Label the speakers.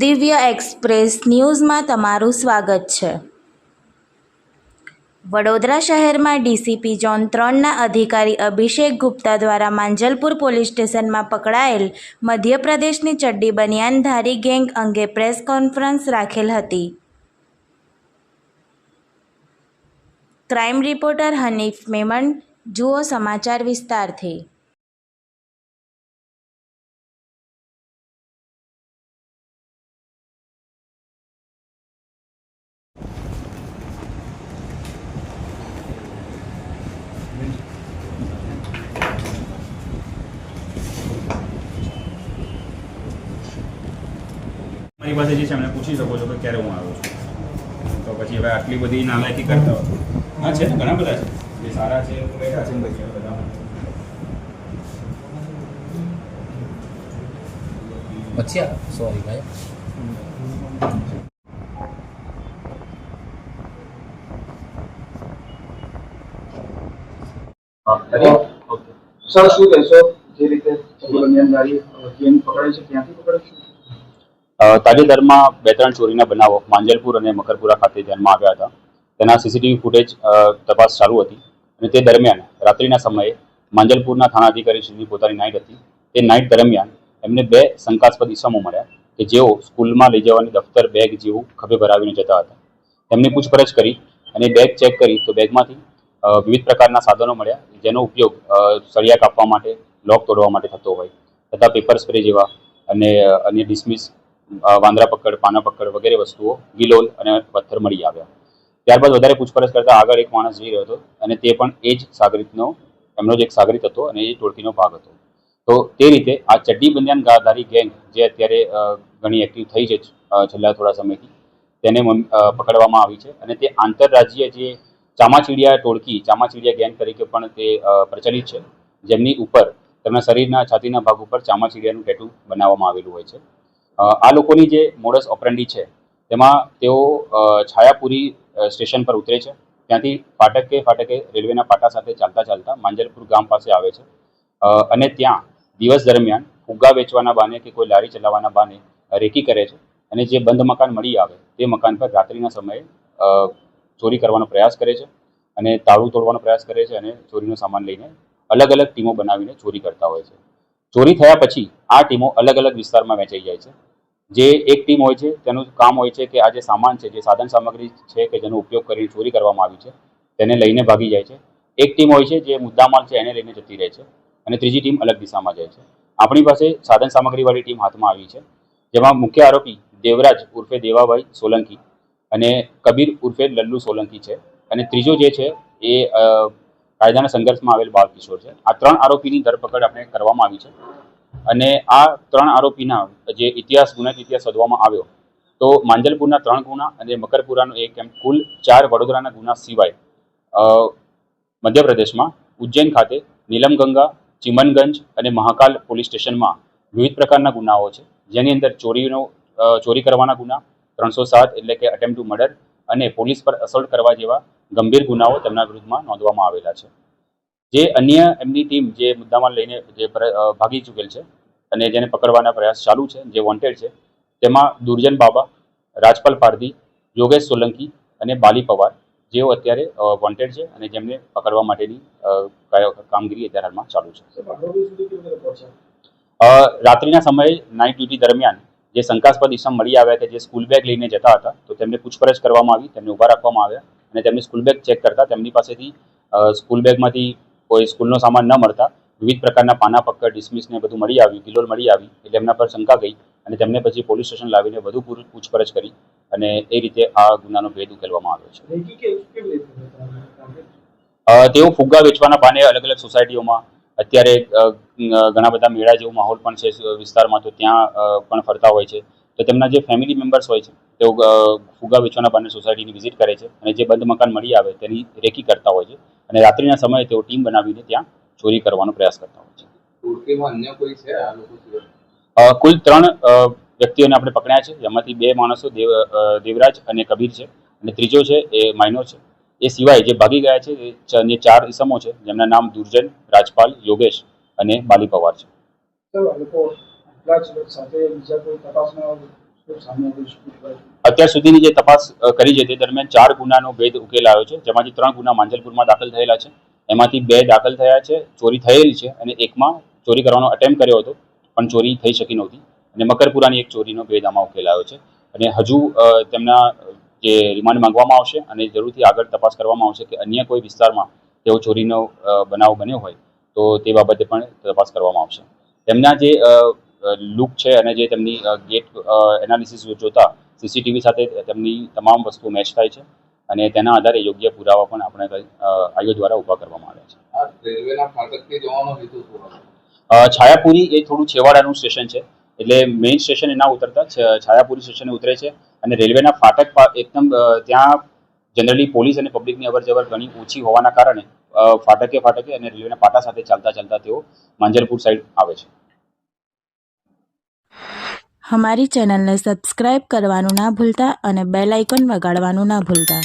Speaker 1: દિવ્ય એક્સપ્રેસ ન્યૂઝમાં તમારું સ્વાગત છે. વડોદરા શહેરમાં ડીસીપી ઝોન ત્રણના અધિકારી અભિષેક ગુપ્તા દ્વારા માંજલપુર પોલીસ સ્ટેશનમાં પકડાયેલ મધ્યપ્રદેશની ચડ્ડી બનિયાનધારી ગેંગ અંગે પ્રેસ કોન્ફરન્સ રાખેલ હતી. ક્રાઇમ રિપોર્ટર હનીફ મેમન જુઓ સમાચાર વિસ્તારથી.
Speaker 2: મારી પાસે જે છે એમને પૂછી શકો છો કે ક્યારે હું આવ્યો છું. તો પછી હવે આટલી બધી નાલાયકી કરતા હોય. હા છે ને ઘણા બધા છે. જે સારા છે બેઠા છે બધા.
Speaker 3: મચ્છિયા? સોરી ભાઈ.
Speaker 4: સર શું કહેશો? જે રીતે બનિયાનદારી ગેમ પકડે છે ક્યાંથી પકડે છે?
Speaker 2: અ, તાજેતરમાં બે ત્રણ ચોરીના બનાવો માંજલપુર અને મકરપુરા ખાતે ધ્યાનમાં આવ્યા હતા. તેના સીસીટીવી ફૂટેજ તપાસ ચાલુ હતી અને તે દરમિયાન રાત્રિના સમયે માંજલપુરના થાણા અધિકારી શ્રીની પોતાની નાઇટ હતી, તે નાઇટ દરમિયાન એમને બે શંકાસ્પદ ઇસમો મળ્યા કે જેઓ સ્કૂલમાં લઈ જવાની દફતર બેગ જેવું ખભે ભરાવીને જતા હતા. તેમની પૂછપરછ કરી અને બેગ ચેક કરી તો બેગમાંથી વિવિધ પ્રકારના સાધનો મળ્યા જેનો ઉપયોગ સળિયા કાપવા માટે, લોક તોડવા માટે થતો હોય, તથા પેપર સ્પ્રે જેવા અને અન્ય ડિસમિસ વાંદરા પકડ, પાના પકડ વગેરે વસ્તુઓ ગિલોલ અને પથ્થર મળી આવ્યા. ત્યારબાદ વધારે પૂછપરછ કરતા આગળ એક માણસ જઈ રહ્યો હતો અને તે પણ એ જ સાગરીતનો, એમનો જ એક સાગરીત હતો અને એ ટોળકીનો ભાગ હતો. તો તે રીતે આ ચડ્ડી બંધિયાન ગાધારી ગેંગ જે અત્યારે ઘણી એક્ટિવ થઈ છે છેલ્લા થોડા સમયથી, તેને પકડવામાં આવી છે અને તે આંતરરાજ્ય જે ચામાચીડિયા ટોળકી, ચામાચીડિયા ગેંગ તરીકે પણ તે પ્રચલિત છે. જેમની ઉપર તેમના શરીરના છાતીના ભાગ ઉપર ચામાચીડિયાનું ટેટુ બનાવવામાં આવેલું હોય છે. આ લોકોની જે મોડસ ઓપરેન્ડી છે, તેમાં તેઓ છાયાપુરી સ્ટેશન પર ઉતરે છે. ત્યાંથી ફાટકે ફાટકે રેલવેના પાટા સાથે ચાલતા ચાલતા માંજલપુર ગામ પાસે આવે છે. અને ત્યાં દિવસ દરમિયાન ફુગ્ગા વેચવાના બાને કે કોઈ લારી ચલાવવાના બાને રેકી કરે છે અને જે બંધ મકાન મળી આવે તે મકાન પર રાત્રિના સમયે ચોરી કરવાનો પ્રયાસ કરે છે અને તાળું તોડવાનો પ્રયાસ કરે છે અને ચોરીનો સામાન લઈને અલગ અલગ ટીમો બનાવીને ચોરી કરતા હોય છે. ચોરી થયા પછી આ ટીમો અલગ અલગ વિસ્તારમાં વહેંચાઈ જાય છે. જે એક ટીમ હોય છે, તેનું કામ હોય છે કે આ જે સામાન છે, જે સાધન સામગ્રી છે કે જેનો ઉપયોગ કરીને ચોરી કરવામાં આવી છે, તેને લઈને ભાગી જાય છે. એક ટીમ હોય છે, જે મુદ્દામાલ છે, એને લઈને જતી રહે છે અને ત્રીજી ટીમ અલગ દિશામાં જાય છે. આપણી પાસે સાધન સામગ્રીવાળી ટીમ હાથમાં આવી છે, જેમાં મુખ્ય આરોપી દેવરાજ ઉર્ફે દેવાભાઈ સોલંકી અને કબીર ઉર્ફે લલ્લુ સોલંકી છે અને ત્રીજો જે છે એ કાયદાના સંઘર્ષમાં આવેલ બાળ કિશોર છે. આ ત્રણ આરોપીની ધરપકડ આપણે કરવામાં આવી છે. અને આ ત્રણ આરોપીના જે ઇતિહાસ ગુનાહિત ઇતિહાસ શોધવામાં આવ્યો, તો માંજલપુરના ત્રણ ગુના અને મકરપુરાનો એક એમ કુલ ચાર વડોદરાના ગુના સિવાય મધ્યપ્રદેશમાં ઉજ્જૈન ખાતે નીલમગંગા, ચિમનગંજ અને મહાકાલ પોલીસ સ્ટેશનમાં વિવિધ પ્રકારના ગુનાઓ છે. જેની અંદર ચોરીનો ચોરી કરવાના ગુના, ત્રણસો સાત એટલે કે અટેમ્પ ટુ મર્ડર અને પોલીસ પર અસોલ્ટ કરવા જેવા ગંભીર ગુનાઓ તેમના વિરુદ્ધમાં નોંધવામાં આવેલા છે. જે અન્ય એમની ટીમ જે મુદ્દામાં લઈને જે ભાગી ચૂકેલ છે અને જેને પકડવાના પ્રયાસ ચાલુ છે જે વોન્ટેડ છે તેમાં દુર્જન બાબા રાજપાલ પારધી યોગેશ સોલંકી અને બાલી પવાર જેઓ અત્યારે વોન્ટેડ છે અને જેમને પકડવા માટેની કામગીરી અત્યારે હાલમાં ચાલુ છે. રાત્રિના સમયે નાઇટ ડ્યુટી દરમિયાન જે શંકાસ્પદ ઇસમ મળી આવ્યા કે જે સ્કૂલ બેગ લઈને જતા હતા તો તેમને પૂછપરછ કરવામાં આવી તેમને ઊભા રાખવામાં આવ્યા અને તેમની સ્કૂલ બેગ ચેક કરતા તેમની પાસેથી સ્કૂલ બેગમાંથી કોઈ સ્કૂલનો સામાન ન મળતા વિવિધ પ્રકારના પાના પક્કર ડિસમિસ ને બધું મળી આવ્યું કિલોલ મળી આવી એટલે એમના પર શંકા ગઈ અને તેમને પછી પોલીસ સ્ટેશન લાવીને વધુ પૂર- પૂછપરછ કરી અને એ રીતે આ ગુનાનો ભેદ ઉકેલવામાં આવ્યો છે. તેઓ ફુગ્ગા વેચવાના પાને અલગ અલગ સોસાયટીઓમાં અત્યારે ઘણા બધા મેળા જેવો માહોલ પણ છે વિસ્તારમાં તો ત્યાં પણ ફરતા હોય છે. તો તેમના જે ફેમિલી મેમ્બર્સ હોય છે તેઓ ફુગા વેચવાના બાને સોસાયટીની વિઝિટ કરે છે અને જે બંધ મકાન મળી આવે તેની રેકી કરતા હોય છે અને રાત્રિના સમયે તેઓ ટીમ બનાવીને ત્યાં ચોરી કરવાનો પ્રયાસ કરતા હોય છે.
Speaker 5: ટોળકીમાં અન્ય કોઈ છે આ લોકો
Speaker 2: કુલ ત્રણ વ્યક્તિઓને આપણે પકડ્યા છે. જેમાંથી બે માણસો દેવ દેવરાજ અને કબીર છે અને ત્રીજો છે એ માઇનોર છે. એ સિવાય જે ભાગી ગયા છે જે ચાર ઇસમો છે જેમના નામ દુર્જન રાજપાલ યોગેશ અને બાલી પવાર છે? અત્યાર સુધીની જે તપાસ કરી છે તે દરમિયાન ચાર ગુનાનો ભેદ ઉકેલ આવ્યો છે જેમાંથી ત્રણ ગુના માંજલપુરમાં દાખલ થયેલા છે. એમાંથી બે દાખલ થયા છે ચોરી થયેલી છે અને એકમાં ચોરી કરવાનો અટેમ્પ કર્યો હતો પણ ચોરી થઈ શકી નહોતી. અને મકરપુરાની એક ચોરીનો ભેદ આમાં ઉકેલ આવ્યો છે. અને હજુ તેમના જે રિમાન્ડ માંગવામાં આવશે અને જરૂરથી આગળ તપાસ કરવામાં આવશે કે અન્ય કોઈ વિસ્તારમાં તેઓ ચોરીનો બનાવ બન્યો હોય તો તે બાબતે પણ તપાસ કરવામાં આવશે. તેમના જે લુક છે અને જે તેમની ગેટ એનાલિસિસ જોતા સીસીટીવી સાથે તેમની તમામ વસ્તુ મેચ થાય છે અને તેના આધારે યોગ્ય પુરાવા પણ આપણે આયોગ દ્વારા ઊભા કરવામાં આવ્યા છે. છાયાપુરી એ થોડું છેવાડાનું સ્ટેશન છે એટલે મેઇન સ્ટેશન ના ઉતરતા છાયાપુરી સ્ટેશને ઉતરે છે અને રેલવેના ફાટક એકદમ ત્યાં જનરલી પોલીસ અને પબ્લિકની અવરજવર ઘણી ઓછી હોવાના કારણે ફાટકે ફાટકે અને રેલવેના પાટા સાથે ચાલતા ચાલતા તેઓ માંજલપુર સાઈડ આવે છે.
Speaker 1: અમારી ચેનલને સબસ્ક્રાઇબ કરવાનું ના ભૂલતા અને બેલ આઇકન વગાડવાનું ના ભૂલતા.